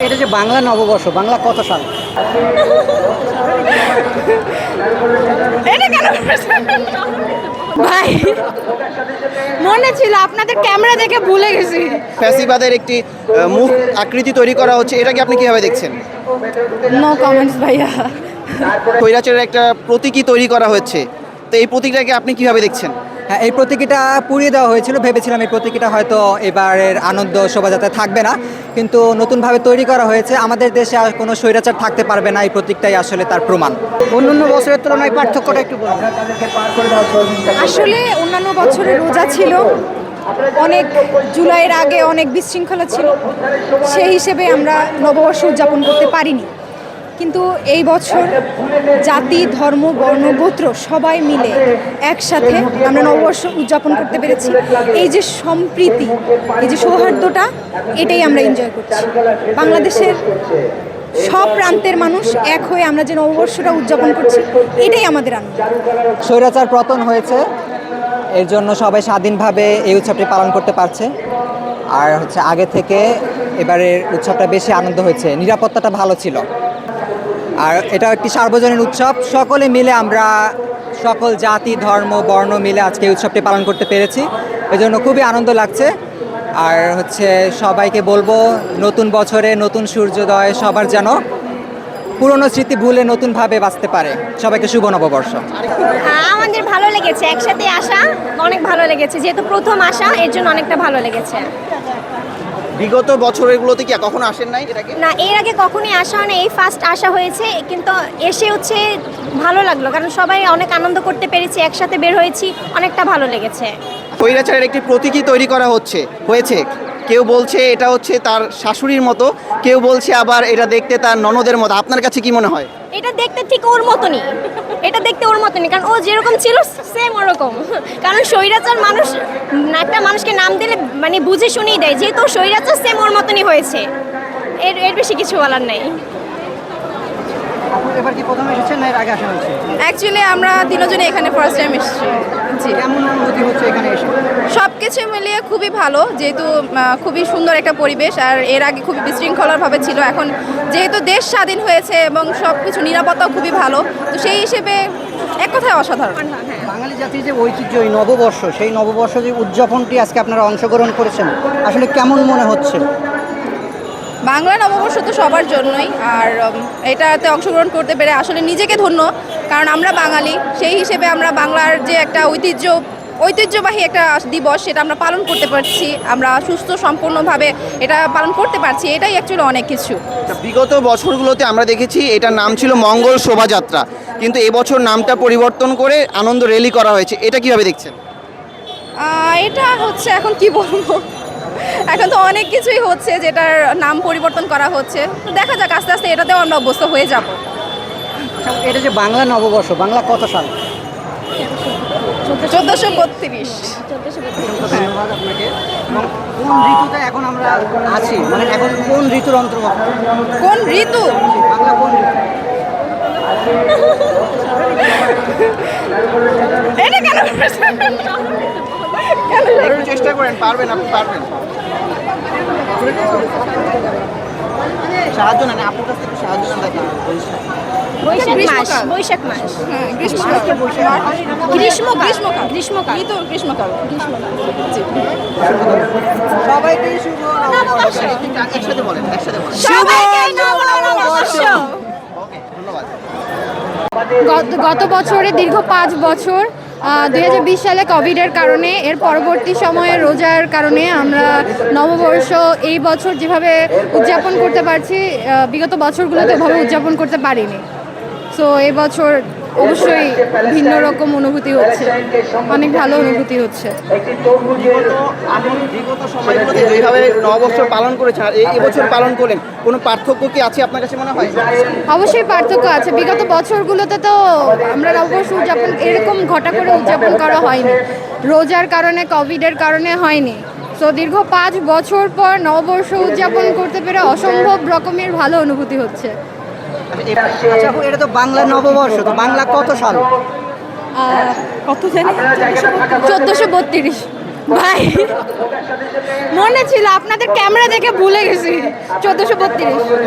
এটা যে বাংলা নববর্ষ বাংলা কত সাল? ভাই মনে ছিল আপনাদের ক্যামেরা দেখে ভুলে গেছি। ফ্যাসিবাদের একটি মুখ আকৃতি তৈরি করা হচ্ছে এটাকে আপনি কীভাবে দেখছেন? নো কমেন্টস ভাইয়া। কৈরাচারের একটা প্রতীকী তৈরি করা হচ্ছে তো এই প্রতীকটাকে আপনি কীভাবে দেখছেন? এই প্রতীকীটা পুড়িয়ে দেওয়া হয়েছিল, ভেবেছিলাম এই প্রতীকীটা হয়তো এবারের আনন্দ শোভাযাত্রা থাকবে না। কিন্তু নতুনভাবে তৈরি করা হয়েছে, আমাদের দেশে আর কোনো স্বৈরাচার থাকতে পারবে না, এই প্রতীকটাই আসলে তার প্রমাণ। অন্যান্য বছরের তুলনায় পার্থক্যটা একটু আসলে অন্যান্য বছরে রোজা ছিল, অনেক জুলাইয়ের আগে অনেক বিশৃঙ্খলা ছিল, সেই হিসেবে আমরা নববর্ষ উদযাপন করতে পারিনি। কিন্তু এই বছর জাতি, ধর্ম, বর্ণ, গোত্র সবাই মিলে একসাথে আমরা নববর্ষ উদযাপন করতে পেরেছি। এই যে সম্প্রীতি, এই যে সৌহার্দ্যটা, এটাই আমরা এনজয় করছি। বাংলাদেশের সব প্রান্তের মানুষ এক হয়ে আমরা যে নববর্ষটা উদযাপন করছি, এটাই আমাদের আনন্দ। স্বৈরাচার পতন হয়েছে, এর জন্য সবাই স্বাধীনভাবে এই উৎসবটি পালন করতে পারছে। আর হচ্ছে আগে থেকে এবারের উৎসবটা বেশি আনন্দ হয়েছে, নিরাপত্তাটা ভালো ছিল। আর এটা একটি সার্বজনীন উৎসব। সকলে মিলে আমরা সকল জাতি, ধর্ম, বর্ণ মিলে আজকে এই উৎসবটি পালন করতে পেরেছি। এজন্য খুবই আনন্দ লাগছে। আর হচ্ছে সবাইকে বলব, নতুন বছরে নতুন সূর্যোদয় সবার যেন পুরনো স্মৃতি ভুলে নতুনভাবে বাঁচতে পারে। সবাইকে শুভ নববর্ষ। আমাদের ভালো লেগেছে। একসাথে আসা অনেক ভালো লেগেছে। যেহেতু প্রথম আসা, এর জন্য অনেকটা ভালো লেগেছে। বিগত বছরগুলোতে কি কখনো আসেন নাই এটাকে না এর আগে কখনোই আসা হয় না এই ফার্স্ট আসা হয়েছে কিন্তু এসে হচ্ছে ভালো লাগল কারণ সবাই অনেক আনন্দ করতে পেরেছি একসাথে বের হয়েছি অনেকটা ভালো লেগেছে। কৈরাচারের একটি প্রতীকী তৈরি করা হচ্ছে হয়েছে। কেউ বলছে এটা হচ্ছে তার শাশুড়ির মতো কেউ বলছে আবার এটা দেখতে তার ননদের মতো। আপনার কাছে কি মনে হয়? এটা দেখতে ঠিক ওর মতনই। এটা দেখতে ওর মতনই, কারণ ও যেরকম ছিল সেম ওরকম। কারণ স্বৈরাচার মানুষ, একটা মানুষকে নাম দিলে মানে বুঝে শুনেই দেয়। যেহেতু স্বৈরাচার সেম ওর মতনই হয়েছে। এর এর বেশি কিছু বলার নেই। এবার কি প্রথম এসেছেন না এর আগে আসা হয়েছে? অ্যাকচুয়ালি আমরা তিনজনে এখানে ফার্স্ট টাইম এসেছি। জি। কেমন অনুভূতি হচ্ছে এখানে এসে? সব কিছু মিলিয়ে খুবই ভালো যেহেতু খুবই সুন্দর একটা পরিবেশ আর এর আগে খুবই বিশৃঙ্খলারভাবে ছিল। এখন যেহেতু দেশ স্বাধীন হয়েছে এবং সব কিছু নিরাপত্তাও খুবই ভালো তো সেই হিসেবে এক কথায় অসাধারণ। বাঙালি জাতির যে ঐতিহ্য এই নববর্ষ সেই নববর্ষ যে উদযাপনটি আজকে আপনারা অংশগ্রহণ করেছেন আসলে কেমন মনে হচ্ছে? বাংলা নববর্ষ তো সবার জন্যই আর এটাতে অংশগ্রহণ করতে পেরে আসলে নিজেকে ধন্য কারণ আমরা বাঙালি সেই হিসেবে আমরা বাংলার যে একটা ঐতিহ্য ঐতিহ্যবাহী একটা দিবস সেটা আমরা পালন করতে পারছি আমরা সুস্থ সম্পূর্ণভাবে এটা পালন করতে পারছি এটাই অ্যাকচুয়ালি অনেক কিছু। বিগত বছরগুলোতে আমরা দেখেছি এটার নাম ছিল মঙ্গল শোভাযাত্রা কিন্তু এবছর নামটা পরিবর্তন করে আনন্দ র্যালি করা হয়েছে এটা কীভাবে দেখছেন? এটা হচ্ছে এখন কি বলব? এখন তো অনেক কিছুই হচ্ছে যেটার নাম পরিবর্তন করা হচ্ছে। তো দেখা যাক আস্তে আস্তে এটাতেও আমরা অভ্যস্ত হয়ে যাব। এটা যে বাংলা নববর্ষ বাংলা কত সাল? চোদ্দোশো বত্রিশ। ধন্যবাদ আপনাকে। কোন ঋতুতে এখন আমরা আছি? মানে এখন কোন ঋতুর অন্তর্গত কোন ঋতু? বাংলা কোন ঋতু? এটা কেন একটু চেষ্টা করেন পারবেন আপনি পারবেন। সাহায্য নেন আপনার কাছ থেকে সাহায্য নেন দেখেন। বৈশাখ মাস। বৈশাখ মাস। হ্যাঁ, গ্রীষ্মকাল। গ্রীষ্মকাল। গ্রীষ্মকাল। গ্রীষ্মকাল। ঋতু গ্রীষ্মকাল। জি। সবাইকে শুভ নববর্ষ। একসাথে বলেন একসাথে বলেন। সবাইকে নববর্ষ। ওকে ধন্যবাদ। গত- গত বছরে দীর্ঘ পাঁচ বছর দুই হাজার বিশ সালে কোভিডের কারণে, এর পরবর্তী সময়ে রোজার কারণে আমরা নববর্ষ এই বছর যেভাবে উদযাপন করতে পারছি বিগত বছরগুলোতে ওভাবে উদযাপন করতে পারিনি। সো এই বছর অবশ্যই ভিন্ন রকম অনুভূতি হচ্ছে। অনেক ভালো অনুভূতি হচ্ছে। বিগত সময়গুলোতে যেভাবে নববর্ষ পালন করেছেন আর এই এবছর পালন করলেন। কোনো পার্থক্য কি আছে আপনার কাছে মনে হয়? অবশ্যই পার্থক্য আছে। বিগত বছরগুলোতে তো আমরা নববর্ষ উদযাপন এরকম ঘটা করে উদযাপন করা হয়নি। রোজার কারণে কোভিডের কারণে হয়নি। তো দীর্ঘ পাঁচ বছর পর নববর্ষ উদযাপন করতে পেরে অসম্ভব রকমের ভালো অনুভূতি হচ্ছে। আচ্ছা এটা তো বাংলা নববর্ষ তো বাংলা কত সাল? কত জানি? চোদ্দোশো বত্রিশ। ভাই মনে ছিল আপনাদের ক্যামেরা দেখে ভুলে গেছি। চোদ্দোশো বত্রিশ।